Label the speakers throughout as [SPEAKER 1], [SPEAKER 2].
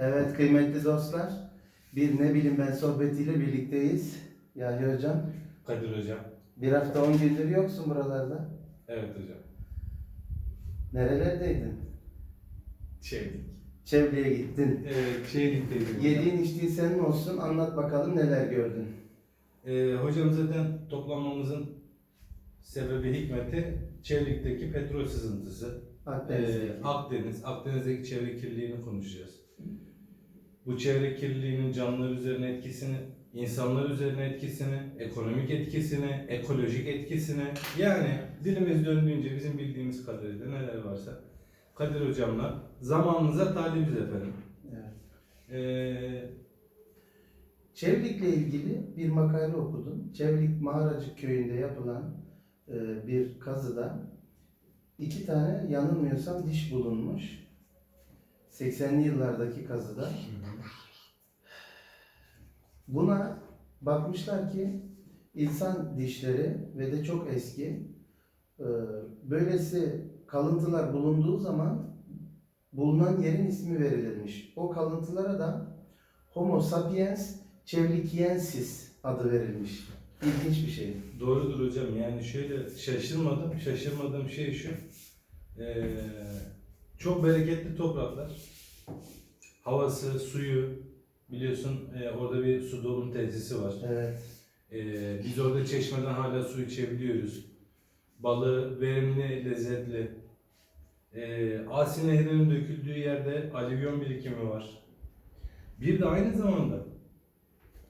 [SPEAKER 1] Evet kıymetli dostlar. Bir ne bileyim ben sohbetiyle birlikteyiz. Yahya hocam.
[SPEAKER 2] Kadir hocam.
[SPEAKER 1] Bir hafta on gündür yoksun buralarda.
[SPEAKER 2] Evet hocam.
[SPEAKER 1] Nerelerdeydin?
[SPEAKER 2] Çevik.
[SPEAKER 1] Çevre'ye gittin.
[SPEAKER 2] Evet, Çevik'teydim. hocam.
[SPEAKER 1] Yediğin içtiğin senin olsun. Anlat bakalım neler gördün.
[SPEAKER 2] Ee, hocam zaten toplanmamızın sebebi hikmeti Çevik'teki petrol sızıntısı.
[SPEAKER 1] Akdeniz.
[SPEAKER 2] Ee, Akdeniz, Akdeniz'deki çevre kirliliğini konuşacağız. Bu çevre kirliliğinin canlılar üzerine etkisini, insanlar üzerine etkisini, ekonomik etkisini, ekolojik etkisini yani dilimiz döndüğünce bizim bildiğimiz kadarıyla neler varsa Kadir hocamla zamanınıza talibiz efendim.
[SPEAKER 1] Evet.
[SPEAKER 2] Ee,
[SPEAKER 1] Çevlik'le ilgili bir makale okudum. Çevlik Mağaracık köyünde yapılan e, bir kazıda iki tane yanılmıyorsam diş bulunmuş. 80'li yıllardaki kazıda. Buna bakmışlar ki insan dişleri ve de çok eski e, böylesi kalıntılar bulunduğu zaman bulunan yerin ismi verilirmiş. O kalıntılara da Homo sapiens çevlikiensis adı verilmiş. İlginç bir şey.
[SPEAKER 2] Doğrudur hocam. Yani şöyle şaşırmadım. Şaşırmadığım şey şu. Ee, çok bereketli topraklar. Havası, suyu biliyorsun e, orada bir su dolum tesisi var.
[SPEAKER 1] Evet.
[SPEAKER 2] Ee, biz orada çeşmeden hala su içebiliyoruz. Balığı verimli, lezzetli. Ee, Asi Nehri'nin döküldüğü yerde alüvyon birikimi var. Bir de aynı zamanda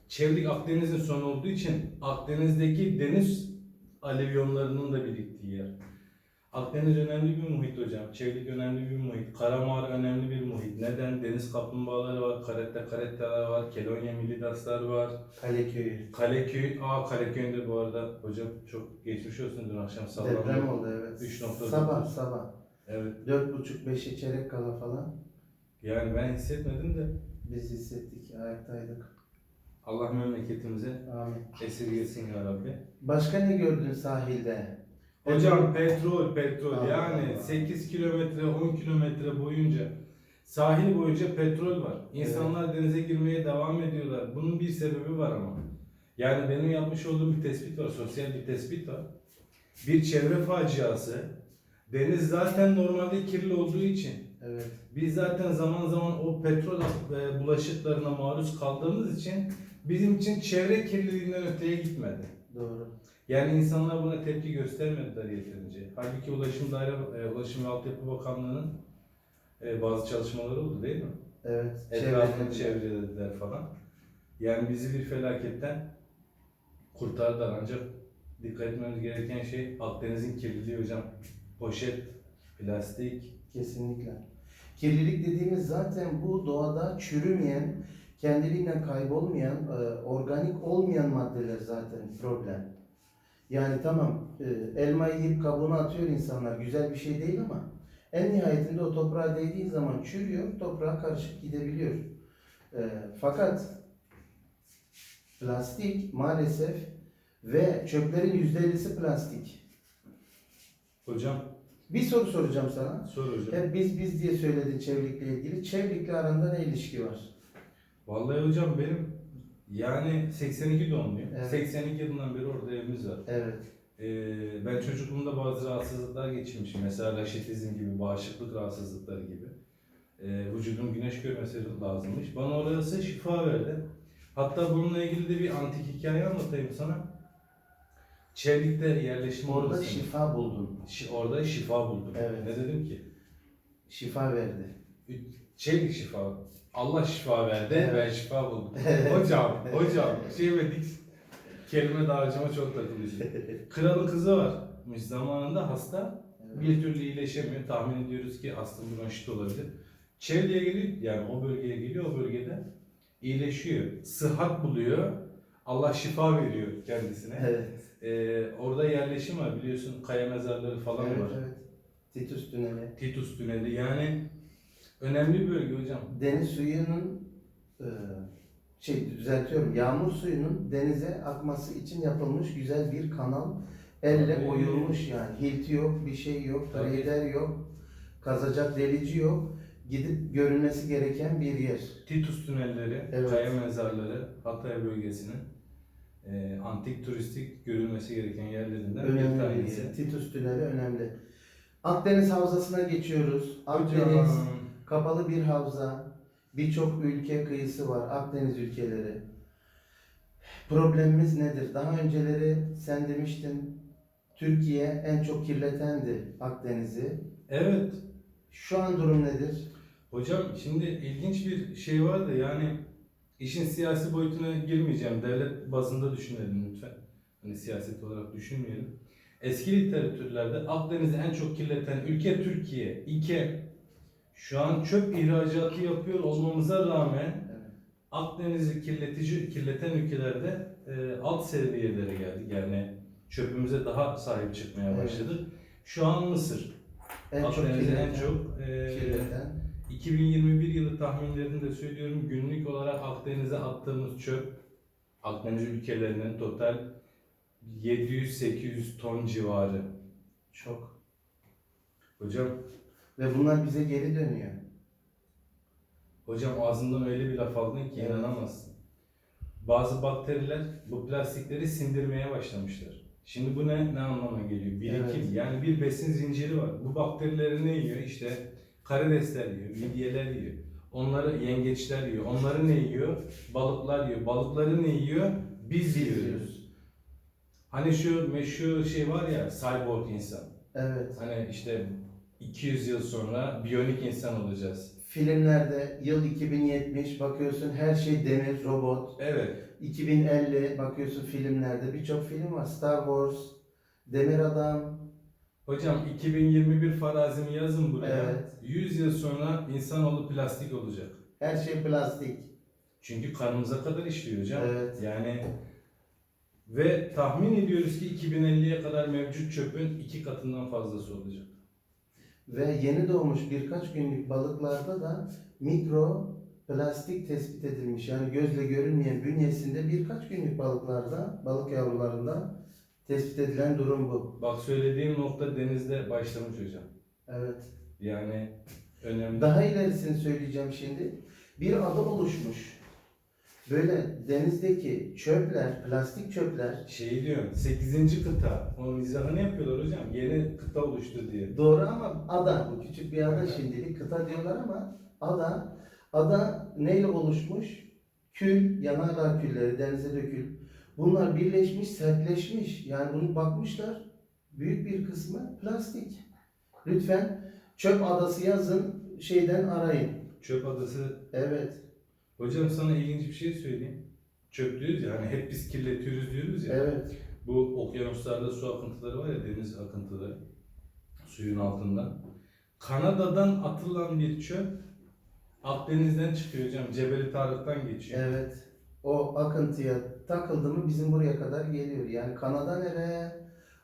[SPEAKER 2] Çevrik Akdeniz'in sonu olduğu için Akdeniz'deki deniz alüvyonlarının da biriktiği yer. Akdeniz önemli bir muhit hocam. Çevrik önemli bir muhit. Karamağar önemli bir muhit. Neden? Deniz kaplumbağaları var, karette karetteler var, kelonya millidaslar var.
[SPEAKER 1] Kaleköy.
[SPEAKER 2] Kaleköy, aa Kaleköy'ünde bu arada hocam çok geçmiş olsun dün akşam sallandı.
[SPEAKER 1] Deprem oldu evet.
[SPEAKER 2] 3.9.
[SPEAKER 1] Sabah sabah.
[SPEAKER 2] Evet.
[SPEAKER 1] Dört buçuk beşe çeyrek kala falan
[SPEAKER 2] Yani ben hissetmedim de
[SPEAKER 1] biz hissettik. Ayaktaydık.
[SPEAKER 2] Allah memleketimize
[SPEAKER 1] Amin.
[SPEAKER 2] esirgesin ya Rabbi.
[SPEAKER 1] Başka ne gördün sahilde?
[SPEAKER 2] Hocam petrol petrol
[SPEAKER 1] Allah
[SPEAKER 2] yani
[SPEAKER 1] Allah.
[SPEAKER 2] 8 kilometre 10 kilometre boyunca sahil boyunca petrol var. İnsanlar denize girmeye devam ediyorlar. Bunun bir sebebi var ama. Yani benim yapmış olduğum bir tespit var, sosyal bir tespit var. Bir çevre faciası. Deniz zaten normalde kirli olduğu için
[SPEAKER 1] Evet.
[SPEAKER 2] biz zaten zaman zaman o petrol e, bulaşıklarına maruz kaldığımız için bizim için çevre kirliliğinden öteye gitmedi.
[SPEAKER 1] Doğru.
[SPEAKER 2] Yani insanlar buna tepki göstermediler yeterince. Halbuki Ulaşım Daire e, Ulaşım ve Altyapı Bakanlığı'nın e, bazı çalışmaları oldu değil mi?
[SPEAKER 1] Evet.
[SPEAKER 2] Etrafını çevrelediler falan. Yani bizi bir felaketten kurtardılar ancak dikkat etmemiz gereken şey Akdeniz'in kirliliği hocam. Poşet, plastik,
[SPEAKER 1] Kesinlikle. Kirlilik dediğimiz zaten bu doğada çürümeyen, kendiliğinden kaybolmayan, e, organik olmayan maddeler zaten problem. Yani tamam e, elmayı yiyip kabuğunu atıyor insanlar güzel bir şey değil ama en nihayetinde o toprağa değdiği zaman çürüyor, toprağa karışıp gidebiliyor. E, fakat plastik maalesef ve çöplerin %50'si plastik.
[SPEAKER 2] Hocam
[SPEAKER 1] Bir soru soracağım sana.
[SPEAKER 2] sor hocam.
[SPEAKER 1] Hep biz biz diye söyledin Çevlik'le ilgili. Çevlik'le aranda ne ilişki var?
[SPEAKER 2] Vallahi hocam benim yani 82 doğumluyum.
[SPEAKER 1] Evet.
[SPEAKER 2] 82 yılından beri orada evimiz var.
[SPEAKER 1] Evet.
[SPEAKER 2] Ee, ben çocukluğumda bazı rahatsızlıklar geçirmişim. Mesela raşitizm gibi, bağışıklık rahatsızlıkları gibi. Ee, vücudum güneş görmesi lazımmış. Bana orası şifa verdi. Hatta bununla ilgili de bir antik hikaye anlatayım sana. Çevlik'te yerleşim
[SPEAKER 1] Orada
[SPEAKER 2] odası.
[SPEAKER 1] şifa buldun.
[SPEAKER 2] Şi- orada şifa buldum.
[SPEAKER 1] Evet.
[SPEAKER 2] Ne dedim ki?
[SPEAKER 1] Şifa verdi.
[SPEAKER 2] Çevik şifa. Allah şifa verdi, ben şifa buldum. hocam, hocam, şey dedik, kelime dağarcığıma çok takılıyor. Kralın kızı varmış zamanında hasta, bir türlü iyileşemiyor. Tahmin ediyoruz ki hasta bronşit olabilir. Çevreye geliyor, yani o bölgeye geliyor, o bölgede iyileşiyor. Sıhhat buluyor, Allah şifa veriyor kendisine.
[SPEAKER 1] Evet.
[SPEAKER 2] Ee, orada yerleşim var biliyorsun, kaya mezarları falan
[SPEAKER 1] evet,
[SPEAKER 2] var.
[SPEAKER 1] evet. Titus Tüneli.
[SPEAKER 2] Titus Tüneli yani önemli bir bölge hocam.
[SPEAKER 1] Deniz suyunun e, şey düzeltiyorum. Yağmur suyunun denize akması için yapılmış güzel bir kanal. Elle
[SPEAKER 2] Tabii.
[SPEAKER 1] oyulmuş yani. Hilti yok, bir şey yok,
[SPEAKER 2] Tabii.
[SPEAKER 1] reyder yok, kazacak delici yok. gidip görülmesi gereken bir yer.
[SPEAKER 2] Titus tünelleri,
[SPEAKER 1] Evet.
[SPEAKER 2] kaya mezarları, Hatay bölgesinin e, antik turistik görülmesi gereken yerlerinden bir
[SPEAKER 1] Önemli bir
[SPEAKER 2] tanesi.
[SPEAKER 1] yer. Titus Tüneli önemli. Akdeniz Havzası'na geçiyoruz. Akdeniz
[SPEAKER 2] Hocam,
[SPEAKER 1] kapalı bir havza. Birçok ülke kıyısı var. Akdeniz ülkeleri. Problemimiz nedir? Daha önceleri sen demiştin Türkiye en çok kirletendi Akdeniz'i.
[SPEAKER 2] evet
[SPEAKER 1] Şu an durum nedir?
[SPEAKER 2] Hocam şimdi ilginç bir şey var da yani işin siyasi boyutuna girmeyeceğim. Devlet bazında düşünelim lütfen. Hani siyaset olarak düşünmeyelim. Eski literatürlerde Akdeniz'i en çok kirleten ülke Türkiye iken şu an çöp ihracatı yapıyor olmamıza rağmen
[SPEAKER 1] Evet.
[SPEAKER 2] Akdeniz'i kirletici kirleten ülkelerde e, alt seviyelere geldik. Yani çöpümüze daha sahip çıkmaya
[SPEAKER 1] Evet.
[SPEAKER 2] başladık. Şu an Mısır.
[SPEAKER 1] En
[SPEAKER 2] Akdeniz'i en çok e,
[SPEAKER 1] kirleten.
[SPEAKER 2] 2021 yılı tahminlerini de söylüyorum. Günlük olarak Akdeniz'e attığımız çöp Akdeniz ülkelerinin total 700-800 ton civarı.
[SPEAKER 1] Çok.
[SPEAKER 2] Hocam,
[SPEAKER 1] Ve bunlar bize geri dönüyor.
[SPEAKER 2] hocam ağzından öyle bir laf aldın ki
[SPEAKER 1] Evet.
[SPEAKER 2] inanamazsın. Bazı bakteriler bu plastikleri sindirmeye başlamışlar. Şimdi bu ne, ne anlama geliyor? Birikim.
[SPEAKER 1] Evet.
[SPEAKER 2] Yani bir besin zinciri var. Bu bakterileri ne yiyor? İşte karidesler yiyor, midyeler yiyor. Onları yengeçler yiyor. Onları ne yiyor? Balıklar yiyor. Balıkları ne yiyor? Biz yiyoruz. Hani şu meşhur şey var ya, cyborg insan.
[SPEAKER 1] Evet.
[SPEAKER 2] Hani işte 200 yıl sonra biyonik insan olacağız.
[SPEAKER 1] Filmlerde yıl 2070 bakıyorsun her şey demir, robot.
[SPEAKER 2] Evet.
[SPEAKER 1] 2050 bakıyorsun filmlerde birçok film var. Star Wars, Demir Adam.
[SPEAKER 2] Hocam 2021 farazimi yazın buraya.
[SPEAKER 1] Evet.
[SPEAKER 2] 100 yıl sonra insanoğlu plastik olacak.
[SPEAKER 1] Her şey plastik.
[SPEAKER 2] Çünkü kanımıza kadar işliyor hocam.
[SPEAKER 1] Evet.
[SPEAKER 2] Yani ve tahmin ediyoruz ki 2050'ye kadar mevcut çöpün iki katından fazlası olacak.
[SPEAKER 1] Ve yeni doğmuş birkaç günlük balıklarda da mikro plastik tespit edilmiş. Yani gözle görünmeyen bünyesinde birkaç günlük balıklarda, balık yavrularında tespit edilen durum bu.
[SPEAKER 2] Bak söylediğim nokta denizde başlamış hocam.
[SPEAKER 1] Evet.
[SPEAKER 2] Yani önemli.
[SPEAKER 1] Daha ilerisini söyleyeceğim şimdi. Bir ada oluşmuş. Böyle denizdeki çöpler, plastik çöpler
[SPEAKER 2] Şey diyorum 8. kıta. Onun izahını yapıyorlar hocam. Yeni kıta oluştu diye.
[SPEAKER 1] Doğru ama ada, bu küçük bir ada şimdilik kıta diyorlar ama ada, ada neyle oluşmuş? Kül, yanardağ külleri denize dökül. Bunlar birleşmiş, sertleşmiş. Yani bunu bakmışlar, büyük bir kısmı plastik. Lütfen çöp adası yazın, şeyden arayın.
[SPEAKER 2] Çöp adası.
[SPEAKER 1] Evet,
[SPEAKER 2] Hocam sana ilginç bir şey söyleyeyim. Çöp diyoruz ya hani hep biz kirletiyoruz diyoruz ya.
[SPEAKER 1] evet,
[SPEAKER 2] Bu okyanuslarda su akıntıları var ya deniz akıntıları. Suyun altında. Kanada'dan atılan bir çöp Akdeniz'den çıkıyor hocam. Cebeli Tarık'tan geçiyor.
[SPEAKER 1] evet. O akıntıya takıldı mı bizim buraya kadar geliyor. Yani Kanada nereye,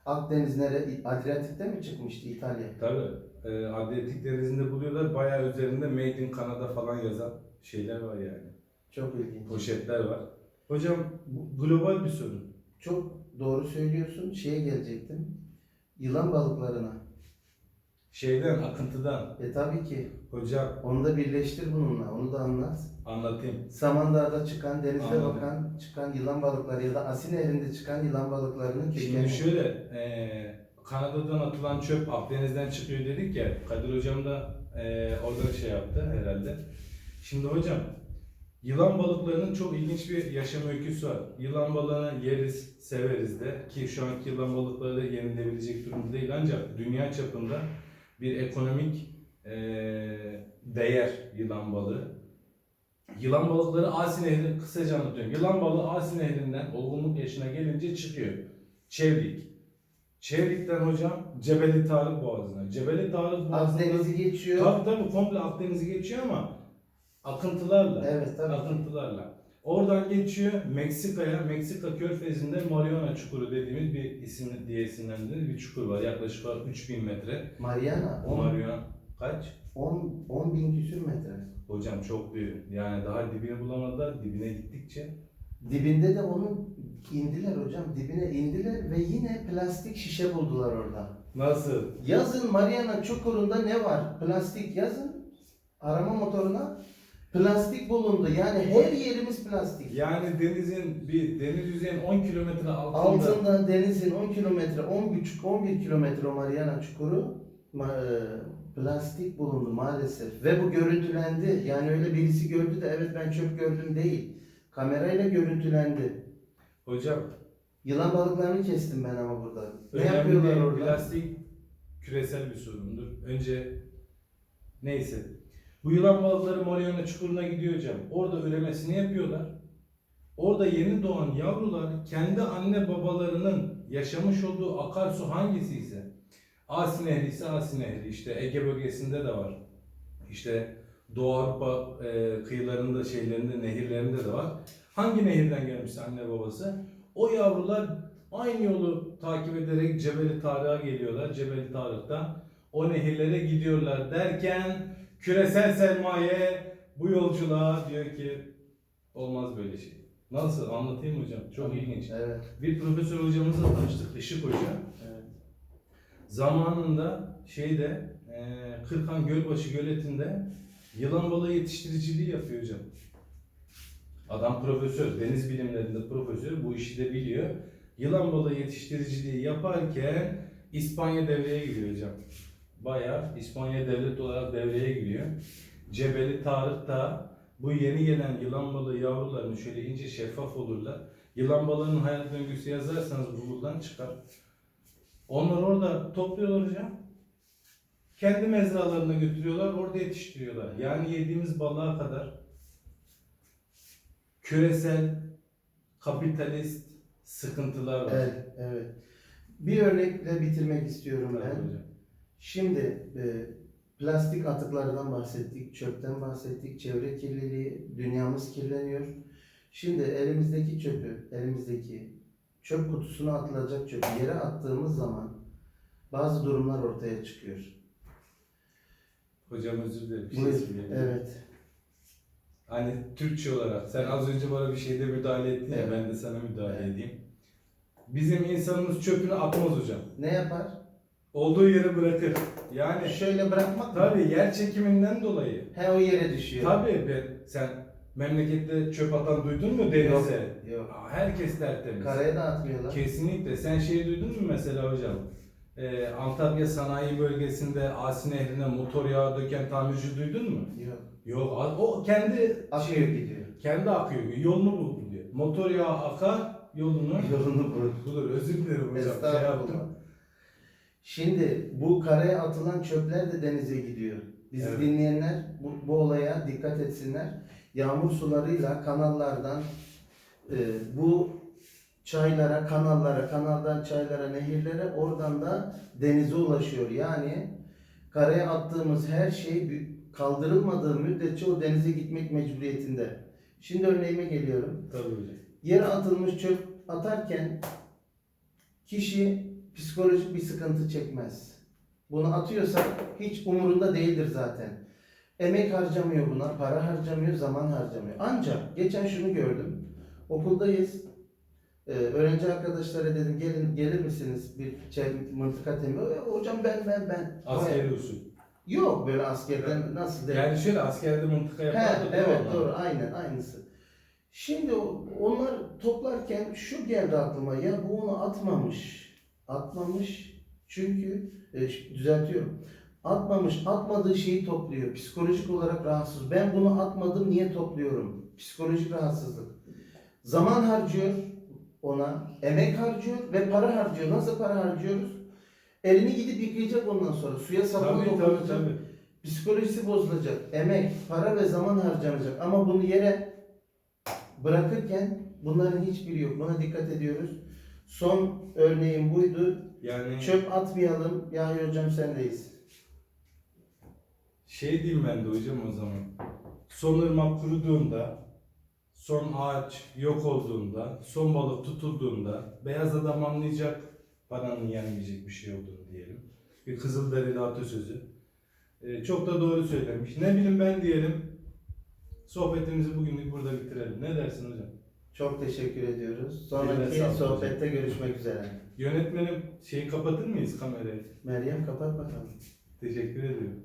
[SPEAKER 1] Akdeniz nereye, Adriyatik'te mi çıkmıştı İtalya?
[SPEAKER 2] Tabii. E, Adriyatik Denizi'nde buluyorlar. Bayağı üzerinde Made in Canada falan yazan şeyler var yani.
[SPEAKER 1] Çok ilginç.
[SPEAKER 2] Poşetler var. Hocam bu global bir sorun.
[SPEAKER 1] Çok doğru söylüyorsun. Şeye gelecektim. Yılan balıklarına.
[SPEAKER 2] Şeyden, akıntıdan.
[SPEAKER 1] E tabii ki.
[SPEAKER 2] Hocam
[SPEAKER 1] Onu da birleştir bununla. Onu da anlat.
[SPEAKER 2] anlatayım.
[SPEAKER 1] Samandağ'da çıkan, denizde
[SPEAKER 2] Anladım.
[SPEAKER 1] bakan, çıkan yılan balıkları ya da Asin Nehri'nde çıkan yılan balıklarının
[SPEAKER 2] Şimdi
[SPEAKER 1] kökeni.
[SPEAKER 2] şöyle, e, Kanada'dan atılan çöp Akdeniz'den çıkıyor dedik ya, Kadir Hocam da e, orada şey yaptı herhalde. Şimdi hocam, yılan balıklarının çok ilginç bir yaşam öyküsü var. Yılan balığını yeriz, severiz de ki şu anki yılan balıkları yenilebilecek durumda değil ancak dünya çapında bir ekonomik e, değer yılan balığı. Yılan balıkları Asi Nehri, kısaca anlatıyorum. Yılan balığı Asi Nehri'nden olgunluk yaşına gelince çıkıyor. Çevrik. Çevrik'ten hocam Cebeli Tarık Boğazı'na. Cebeli Tarık Boğazı'na...
[SPEAKER 1] Akdeniz'i geçiyor.
[SPEAKER 2] Tabii tabii komple Akdeniz'i geçiyor ama akıntılarla.
[SPEAKER 1] Evet tabii.
[SPEAKER 2] Akıntılarla. Oradan geçiyor Meksika'ya. Meksika Körfezi'nde Mariana Çukuru dediğimiz bir isim diye isimlendirilmiş bir çukur var. Yaklaşık olarak 3000 metre.
[SPEAKER 1] Mariana 10,
[SPEAKER 2] Mariana kaç?
[SPEAKER 1] 10, 10 bin küsür metre.
[SPEAKER 2] Hocam çok büyük. Yani daha dibini bulamadılar. Dibine gittikçe.
[SPEAKER 1] Dibinde de onun indiler hocam. Dibine indiler ve yine plastik şişe buldular orada.
[SPEAKER 2] Nasıl?
[SPEAKER 1] Yazın Mariana Çukuru'nda ne var? Plastik yazın. arama motoruna plastik bulundu. Yani her yerimiz plastik.
[SPEAKER 2] Yani denizin bir deniz yüzeyinin 10 kilometre altında,
[SPEAKER 1] Altında denizin 10 kilometre, 10,5 11 kilometre Mariana Çukuru e, plastik bulundu maalesef. Ve bu görüntülendi. Yani öyle birisi gördü de evet ben çöp gördüm değil. Kamerayla görüntülendi.
[SPEAKER 2] hocam
[SPEAKER 1] Yılan balıklarını kestim ben ama burada. Ne yapıyorlar orada?
[SPEAKER 2] plastik küresel bir sorundur. Önce neyse. Bu yılan balıkları Mariana Çukuru'na gidiyor hocam. Orada üremesini yapıyorlar. Orada yeni doğan yavrular kendi anne babalarının yaşamış olduğu akarsu hangisi ise Asi Nehri ise Asi Nehri işte Ege bölgesinde de var. İşte Doğu Avrupa e, kıyılarında şeylerinde nehirlerinde de var. Hangi nehirden gelmişse anne babası o yavrular aynı yolu takip ederek Cebeli Tarık'a geliyorlar. Cebeli Tarık'tan o nehirlere gidiyorlar derken küresel sermaye bu yolculuğa diyor ki olmaz böyle şey. Nasıl anlatayım hocam? Çok ilginç.
[SPEAKER 1] Evet.
[SPEAKER 2] Bir profesör hocamızla tanıştık, Işık Hoca.
[SPEAKER 1] evet.
[SPEAKER 2] Zamanında şeyde e, Kırkan Gölbaşı Göleti'nde yılan balığı yetiştiriciliği yapıyor hocam. Adam profesör, deniz bilimlerinde profesör, bu işi de biliyor. Yılan balığı yetiştiriciliği yaparken İspanya devreye giriyor hocam. Bayağı İspanya devlet olarak devreye giriyor. Cebeli Tarık'ta bu yeni gelen yılan balığı yavrularını şöyle ince şeffaf olurlar. Yılan balığının hayat döngüsü yazarsanız Google'dan çıkar. Onlar orada topluyorlar hocam. Kendi mezralarına götürüyorlar, orada yetiştiriyorlar. Yani yediğimiz balığa kadar küresel kapitalist sıkıntılar var.
[SPEAKER 1] Evet, evet. Bir örnekle bitirmek istiyorum ben.
[SPEAKER 2] hocam.
[SPEAKER 1] Şimdi e, plastik atıklardan bahsettik, çöpten bahsettik, çevre kirliliği, dünyamız kirleniyor. Şimdi elimizdeki çöpü, elimizdeki çöp kutusuna atılacak çöpü yere attığımız zaman bazı durumlar ortaya çıkıyor.
[SPEAKER 2] Hocam özür dilerim. Bir şey söyleyeyim.
[SPEAKER 1] Evet,
[SPEAKER 2] Hani Türkçe olarak sen az önce bana bir şeyde müdahale ettin ya
[SPEAKER 1] Evet.
[SPEAKER 2] ben de sana müdahale
[SPEAKER 1] Evet.
[SPEAKER 2] edeyim. Bizim insanımız çöpünü atmaz hocam.
[SPEAKER 1] ne yapar?
[SPEAKER 2] Olduğu yere bırakır. Yani
[SPEAKER 1] Şöyle bırakmak mı?
[SPEAKER 2] tabii yer çekiminden dolayı.
[SPEAKER 1] He o yere düşüyor.
[SPEAKER 2] Tabii ben, sen memlekette çöp atan duydun mu denize?
[SPEAKER 1] Yok.
[SPEAKER 2] Aa, Herkes tertemiz.
[SPEAKER 1] Karaya da atmıyorlar.
[SPEAKER 2] Kesinlikle. Sen şey duydun mu mesela hocam? Ee, Antalya sanayi bölgesinde Asi Nehri'ne motor yağı döken tamirci duydun mu?
[SPEAKER 1] Yok.
[SPEAKER 2] Yok. a- O kendi
[SPEAKER 1] Akıyor
[SPEAKER 2] şey,
[SPEAKER 1] gidiyor.
[SPEAKER 2] kendi akıyor. Yolunu buluyor. Motor yağı akar, yolunu
[SPEAKER 1] Yolunu bulur.
[SPEAKER 2] bulur. Özür dilerim hocam. Şey
[SPEAKER 1] Estağfurullah. Şimdi bu karaya atılan çöpler de denize gidiyor. Bizi
[SPEAKER 2] Evet.
[SPEAKER 1] dinleyenler bu, bu olaya dikkat etsinler. Yağmur sularıyla kanallardan e, bu çaylara, kanallara, kanaldan çaylara, nehirlere oradan da denize ulaşıyor. Yani karaya attığımız her şey kaldırılmadığı müddetçe o denize gitmek mecburiyetinde. Şimdi örneğime geliyorum.
[SPEAKER 2] Tabii hocam.
[SPEAKER 1] Yere atılmış çöp atarken kişi psikolojik bir sıkıntı çekmez. Bunu atıyorsa hiç umurunda değildir zaten. Emek harcamıyor buna, para harcamıyor, zaman harcamıyor. Ancak geçen şunu gördüm. Okuldayız. Ee, öğrenci arkadaşlara dedim gelin gelir misiniz bir çev- mıntıka temi? "E, Hocam ben ben ben.
[SPEAKER 2] Askeri usul.
[SPEAKER 1] Yok böyle askerden nasıl der?
[SPEAKER 2] Yani şöyle askerde mıntıka
[SPEAKER 1] He,
[SPEAKER 2] yapardı. mi
[SPEAKER 1] evet doğru aynen aynısı. Şimdi onlar toplarken şu geldi aklıma ya bu onu atmamış. Atmamış çünkü e, düzeltiyorum. Atmamış, atmadığı şeyi topluyor. Psikolojik olarak rahatsız. Ben bunu atmadım niye topluyorum? Psikolojik rahatsızlık. Zaman harcıyor ona, emek harcıyor ve para harcıyor. Nasıl para harcıyoruz? Elini gidip yıkayacak ondan sonra. Suya sabun
[SPEAKER 2] Tabii tabii
[SPEAKER 1] dokunacak.
[SPEAKER 2] tabii.
[SPEAKER 1] Psikolojisi bozulacak. Emek, para ve zaman harcanacak. Ama bunu yere bırakırken bunların hiçbiri yok. Buna dikkat ediyoruz. Son örneğim buydu.
[SPEAKER 2] Yani
[SPEAKER 1] Çöp atmayalım. Yahya hocam sendeyiz.
[SPEAKER 2] Şey diyeyim ben de hocam o zaman. Son ırmak kuruduğunda, son ağaç yok olduğunda, son balık tutulduğunda beyaz adam anlayacak paranın yenmeyecek bir şey olduğunu diyelim. Bir Kızılderili atasözü. Ee, çok da doğru söylemiş. Ne bileyim ben diyelim. Sohbetimizi bugünlük burada bitirelim. Ne dersin hocam?
[SPEAKER 1] Çok teşekkür ediyoruz.
[SPEAKER 2] Eline
[SPEAKER 1] Sonraki
[SPEAKER 2] sağlık
[SPEAKER 1] sohbette görüşmek üzere.
[SPEAKER 2] Yönetmenim şeyi kapatır mıyız kamerayı?
[SPEAKER 1] Meryem kapat bakalım.
[SPEAKER 2] Teşekkür ediyorum.